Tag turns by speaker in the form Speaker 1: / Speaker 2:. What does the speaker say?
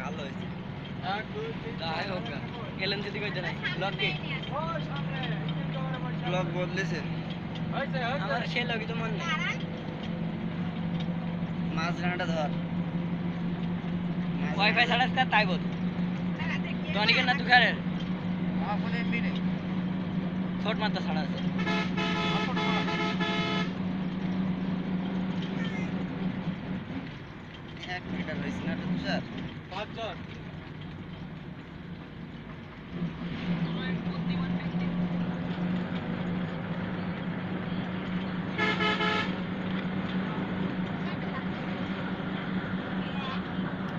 Speaker 1: কালো হয়েছে যাই হোক গেলেন যদি কইতে নাই ব্লগ কি ব্লগ বদলেছে আমার সেই লগই তো মন নেই মাছ রান্নাটা ধর ওয়াইফাই ছাড়া তাই বল টনিকের না তুখারের ছোট মাত্রা ছাড়া আছে। এক মিটার হয়েছে না তুষার?